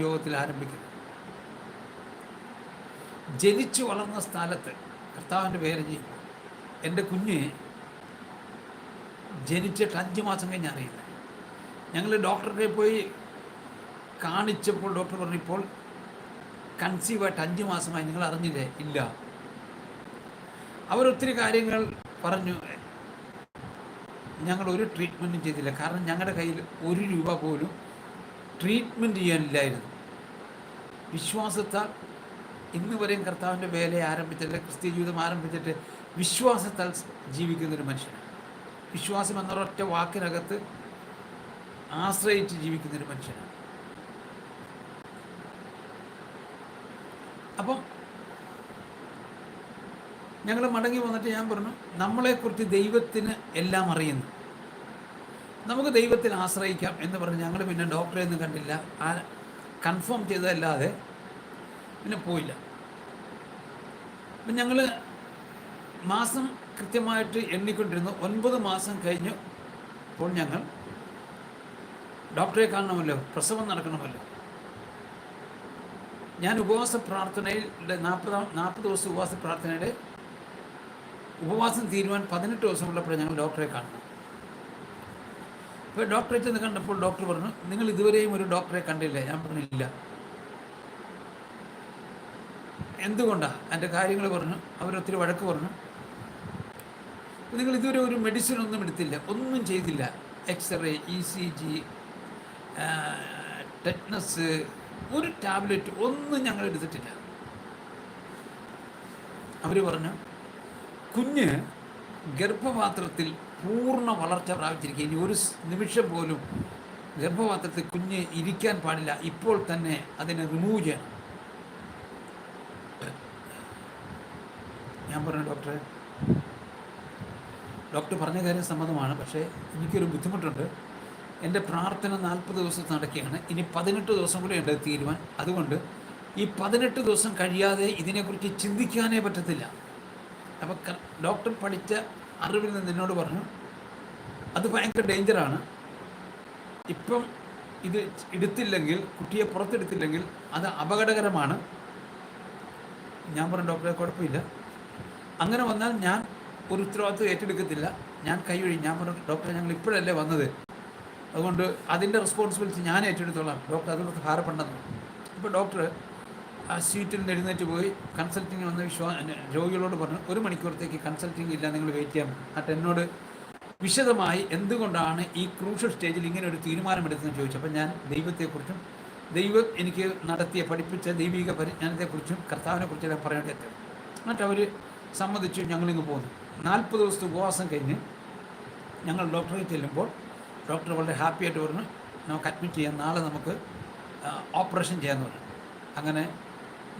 യോഗത്തിൽ ആരംഭിക്കുന്നത് ജനിച്ചു വളർന്ന സ്ഥലത്ത് കർത്താവിന്റെ പേര് എന്റെ കുഞ്ഞ് ജനിച്ചിട്ട് അഞ്ച് മാസം കഴിഞ്ഞ് അറിയില്ല. ഞങ്ങൾ ഡോക്ടറെ പോയി കാണിച്ചപ്പോൾ ഡോക്ടർ പറഞ്ഞു ഇപ്പോൾ കൺസീവായിട്ട് അഞ്ച് മാസമായി നിങ്ങൾ അറിഞ്ഞില്ലേ? ഇല്ല. അവരൊത്തിരി കാര്യങ്ങൾ പറഞ്ഞു. ഞങ്ങൾ ഒരു ട്രീറ്റ്മെന്റും ചെയ്തില്ല. കാരണം ഞങ്ങളുടെ കയ്യിൽ ഒരു രൂപ പോലും ട്രീറ്റ്മെന്റ് ചെയ്യാനില്ലായിരുന്നു. വിശ്വാസത്താൽ ഇന്ന് വരെയും കർത്താവിന്റെ വേല ആരംഭിച്ചിട്ട് ക്രിസ്ത്യ ജീവിതം ആരംഭിച്ചിട്ട് വിശ്വാസത്താൽ ജീവിക്കുന്നൊരു മനുഷ്യനാണ്. വിശ്വാസം എന്നൊരൊറ്റ വാക്കിനകത്ത് ആശ്രയിച്ച് ജീവിക്കുന്നൊരു മനുഷ്യനാണ്. അപ്പം ഞങ്ങൾ മടങ്ങി വന്നിട്ട് ഞാൻ പറഞ്ഞു നമ്മളെക്കുറിച്ച് ദൈവത്തിന് എല്ലാം അറിയുന്നു. നമുക്ക് ദൈവത്തിൽ ആശ്രയിക്കാം എന്ന് പറഞ്ഞ് ഞങ്ങൾ പിന്നെ ഡോക്ടറെ ഒന്നും കണ്ടില്ല. ആ കൺഫേം ചെയ്തതല്ലാതെ പിന്നെ പോയില്ല. അപ്പം ഞങ്ങൾ മാസം കൃത്യമായിട്ട് എണ്ണിക്കൊണ്ടിരുന്നു. ഒൻപത് മാസം കഴിഞ്ഞു അപ്പോൾ ഞങ്ങൾ ഡോക്ടറെ കാണണമല്ലോ പ്രസവം നടക്കണമല്ലോ. ഞാൻ ഉപവാസ പ്രാർത്ഥനയിൽ നാൽപ്പത് നാൽപ്പത് ദിവസം ഉപവാസ പ്രാർത്ഥനയുടെ ഉപവാസം തീരുവാൻ പതിനെട്ട് ദിവസമുള്ളപ്പോൾ ഞങ്ങൾ ഡോക്ടറെ കാണണം അപ്പോൾ ഡോക്ടറെ ചെന്ന് കണ്ടപ്പോൾ ഡോക്ടർ പറഞ്ഞു നിങ്ങൾ ഇതുവരെയും ഒരു ഡോക്ടറെ കണ്ടില്ല. ഞാൻ പറഞ്ഞില്ല എന്തുകൊണ്ടാണ് എന്റെ കാര്യങ്ങൾ പറഞ്ഞു അവരൊത്തിരി വഴക്ക് പറഞ്ഞു. നിങ്ങൾ ഇതുവരെ ഒരു മെഡിസിൻ ഒന്നും എടുത്തില്ല ഒന്നും ചെയ്തില്ല. X-ray E C G tetanus ഒരു ടാബ്ലറ്റ് ഒന്നും ഞങ്ങൾ എടുത്തിട്ടില്ല. അവർ പറഞ്ഞു കുഞ്ഞ് ഗർഭപാത്രത്തിൽ പൂർണ വളർച്ച പ്രാപിച്ചിരിക്കുക. ഇനി ഒരു നിമിഷം പോലും ഗർഭപാത്രത്തിൽ കുഞ്ഞ് ഇരിക്കാൻ പാടില്ല. ഇപ്പോൾ തന്നെ അതിനെ റിമൂവ് ചെയ്യണം. ഞാൻ പറഞ്ഞു ഡോക്ടറെ ഡോക്ടർ പറഞ്ഞ കാര്യം സമ്മതമാണ്. പക്ഷേ എനിക്കൊരു ബുദ്ധിമുട്ടുണ്ട്. എന്റെ പ്രാർത്ഥന നാൽപ്പത് ദിവസം നടക്കുകയാണ്. ഇനി പതിനെട്ട് ദിവസം കൂടെ ഉണ്ട് തീരുമാൻ അതുകൊണ്ട് ഈ പതിനെട്ട് ദിവസം കഴിയാതെ ഇതിനെക്കുറിച്ച് ചിന്തിക്കാനേ പറ്റത്തില്ല. അപ്പോൾ ഡോക്ടർ പഠിച്ച അറിവിൽ നിന്ന് എന്നോട് പറഞ്ഞു അത് ഭയങ്കര ഡേഞ്ചറാണ് ഇപ്പം ഇത് എടുത്തില്ലെങ്കിൽ കുട്ടിയെ പുറത്തെടുത്തില്ലെങ്കിൽ അത് അപകടകരമാണ്. ഞാൻ പറഞ്ഞു ഡോക്ടറെ കുഴപ്പമില്ല. അങ്ങനെ വന്നാൽ ഞാൻ ഒരു ഉത്തരവാദിത്വം ഏറ്റെടുക്കത്തില്ല. ഞാൻ കൈവഴി ഞാൻ പറഞ്ഞു ഡോക്ടറെ ഞങ്ങൾ ഇപ്പോഴല്ലേ വന്നത്? അതുകൊണ്ട് അതിന്റെ റെസ്പോൺസിബിലിറ്റി ഞാൻ ഏറ്റെടുത്തോളാം. ഡോക്ടർ അതിനകത്ത് ഭാരപ്പെടണമെന്ന് ഇപ്പോൾ ഡോക്ടർ ആ സീറ്റിൽ നിന്ന് എഴുന്നേറ്റ് പോയി കൺസൾട്ടിങ് വന്ന വിശ്വാ രോഗികളോട് പറഞ്ഞു ഒരു മണിക്കൂറത്തേക്ക് കൺസൾട്ടിങ് ഇല്ല നിങ്ങൾ വെയിറ്റ് ചെയ്യാം. എന്നിട്ട് എന്നോട് വിശദമായി എന്തുകൊണ്ടാണ് ഈ ക്രൂഷ്യൽ സ്റ്റേജിൽ ഇങ്ങനെ ഒരു തീരുമാനമെടുത്തതെന്ന് ചോദിച്ചു. അപ്പോൾ ഞാൻ ദൈവത്തെക്കുറിച്ചും ദൈവം എനിക്ക് നടത്തിയ പഠിപ്പിച്ച ദൈവിക പരിജ്ഞാനത്തെക്കുറിച്ചും കർത്താവിനെക്കുറിച്ചെല്ലാം പറയേണ്ടി എത്തും. എന്നിട്ട് അവർ സമ്മതിച്ചു ഞങ്ങളിങ്ങ് പോകുന്നു നാൽപ്പത് ദിവസത്തെ ഉപവാസം കഴിഞ്ഞ് ഞങ്ങൾ ഡോക്ടറെ ചെല്ലുമ്പോൾ ഡോക്ടർ വളരെ ഹാപ്പിയായിട്ട് പറഞ്ഞു നമുക്ക് അഡ്മിറ്റ് ചെയ്യാം നാളെ നമുക്ക് ഓപ്പറേഷൻ ചെയ്യാമെന്ന് പറഞ്ഞു. അങ്ങനെ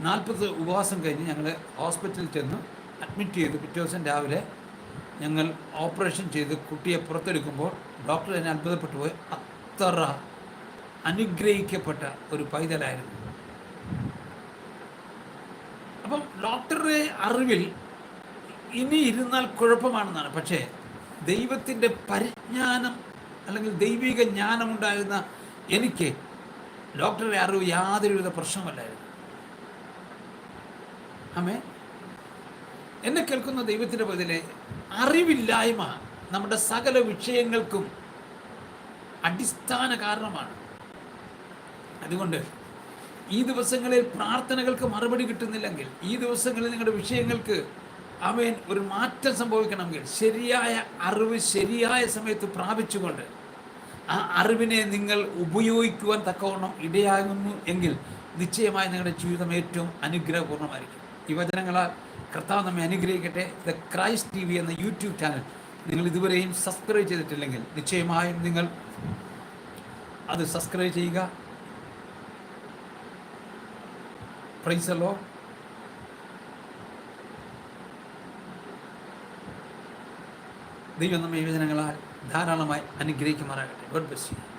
നാൽപ്പത് ഉപവാസം കഴിഞ്ഞ് ഞങ്ങൾ ഹോസ്പിറ്റലിൽ ചെന്ന് അഡ്മിറ്റ് ചെയ്തു പിറ്റേ ദിവസം രാവിലെ ഞങ്ങൾ ഓപ്പറേഷൻ ചെയ്ത് കുട്ടിയെ പുറത്തെടുക്കുമ്പോൾ ഡോക്ടർ എന്നെ അത്ഭുതപ്പെട്ടു പോയി. അത്ര അനുഗ്രഹിക്കപ്പെട്ട ഒരു പൈതലായിരുന്നു. അപ്പം ഡോക്ടറുടെ അറിവിൽ ഇനി ഇരുന്നാൽ കുഴപ്പമാണെന്നാണ്. പക്ഷേ ദൈവത്തിന്റെ പരിജ്ഞാനം അല്ലെങ്കിൽ ദൈവിക ജ്ഞാനമുണ്ടായിരുന്ന എനിക്ക് ഡോക്ടറുടെ അറിവ് യാതൊരുവിധ പ്രശ്നമല്ലായിരുന്നു. അമ്മേ എന്നെ കേൾക്കുന്ന ദൈവത്തിന്റെ പതിലെ അറിവില്ലായ്മ നമ്മുടെ സകല വിഷയങ്ങൾക്കും അടിസ്ഥാന കാരണമാണ്. അതുകൊണ്ട് ഈ ദിവസങ്ങളിൽ പ്രാർത്ഥനകൾക്ക് മറുപടി കിട്ടുന്നില്ലെങ്കിൽ ഈ ദിവസങ്ങളിൽ നിങ്ങളുടെ വിഷയങ്ങൾക്ക് അവൻ ഒരു മാറ്റം സംഭവിക്കണമെങ്കിൽ ശരിയായ അറിവ് ശരിയായ സമയത്ത് പ്രാപിച്ചുകൊണ്ട് ആ അറിവിനെ നിങ്ങൾ ഉപയോഗിക്കുവാൻ തക്കവണ്ണം ഇടയാകുന്നു എങ്കിൽ നിശ്ചയമായി നിങ്ങളുടെ ജീവിതം ഏറ്റവും അനുഗ്രഹപൂർണമായിരിക്കും ഈ കർത്താവ് നമ്മെ അനുഗ്രഹിക്കട്ടെ. ദ ക്രൈസ്റ്റ് ടി വി എന്ന യൂട്യൂബ് ചാനൽ നിങ്ങൾ ഇതുവരെയും സബ്സ്ക്രൈബ് ചെയ്തിട്ടില്ലെങ്കിൽ നിശ്ചയമായും നിങ്ങൾ അത് സബ്സ്ക്രൈബ് ചെയ്യുക. പ്രൈസലോ ദൈവം നമ്മെ യുവജനങ്ങളാൽ ധാരാളമായി അനുഗ്രഹിക്കുമാറാകട്ടെ. God bless you